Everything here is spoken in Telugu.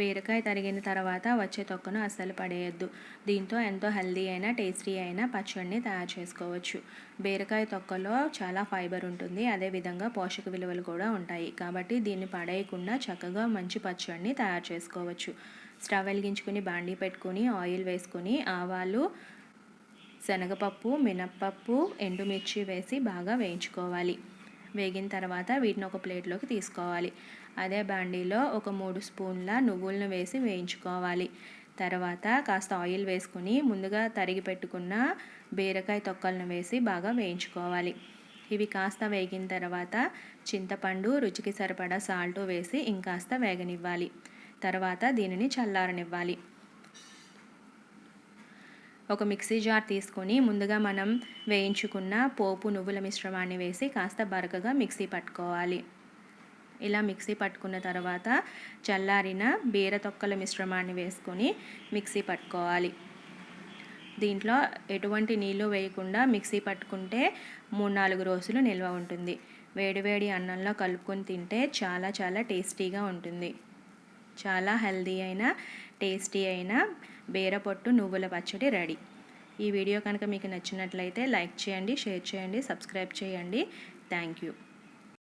బీరకాయ తరిగిన తర్వాత వచ్చే తొక్కను అస్సలు పడేయద్దు. దీంతో ఎంతో హెల్దీ అయిన టేస్టీ అయిన పచ్చడిని తయారు చేసుకోవచ్చు. బీరకాయ తొక్కలో చాలా ఫైబర్ ఉంటుంది. అదేవిధంగా పోషక విలువలు కూడా ఉంటాయి. కాబట్టి దీన్ని పడేయకుండా చక్కగా మంచి పచ్చడిని తయారు చేసుకోవచ్చు. స్టవ్ వెలిగించుకుని బాండీ పెట్టుకుని ఆయిల్ వేసుకొని ఆవాలు శనగపప్పు మినప్పప్పు ఎండుమిర్చి వేసి బాగా వేయించుకోవాలి. వేగిన తర్వాత వీటిని ఒక ప్లేట్లోకి తీసుకోవాలి. అదే బాండీలో ఒక మూడు స్పూన్ల నువ్వులను వేసి వేయించుకోవాలి. తర్వాత కాస్త ఆయిల్ వేసుకుని ముందుగా తరిగి పెట్టుకున్న బీరకాయ తొక్కలను వేసి బాగా వేయించుకోవాలి. ఇవి కాస్త వేగిన తర్వాత చింతపండు రుచికి సరిపడా సాల్ట్ వేసి ఇంకాస్త వేగనివ్వాలి. తర్వాత దీనిని చల్లారనివ్వాలి. ఒక మిక్సీ జార్ తీసుకొని ముందుగా మనం వేయించుకున్న పోపు నువ్వుల మిశ్రమాన్ని వేసి కాస్త బరకగా మిక్సీ పట్టుకోవాలి. ఇలా మిక్సీ పట్టుకున్న తర్వాత చల్లారిన బీర తొక్కల మిశ్రమాన్ని వేసుకొని మిక్సీ పట్టుకోవాలి. దీంట్లో ఎటువంటి నీళ్ళు వేయకుండా మిక్సీ పట్టుకుంటే మూడు నాలుగు రోజులు నిల్వ ఉంటుంది. వేడివేడి అన్నంలో కలుపుకొని తింటే చాలా చాలా టేస్టీగా ఉంటుంది. చాలా హెల్దీ అయిన టేస్టీ అయిన బీరపొట్టు నువ్వుల పచ్చడి రెడీ. ఈ వీడియో కనుక మీకు నచ్చినట్లయితే లైక్ చేయండి షేర్ చేయండి సబ్స్క్రైబ్ చేయండి. Thank you.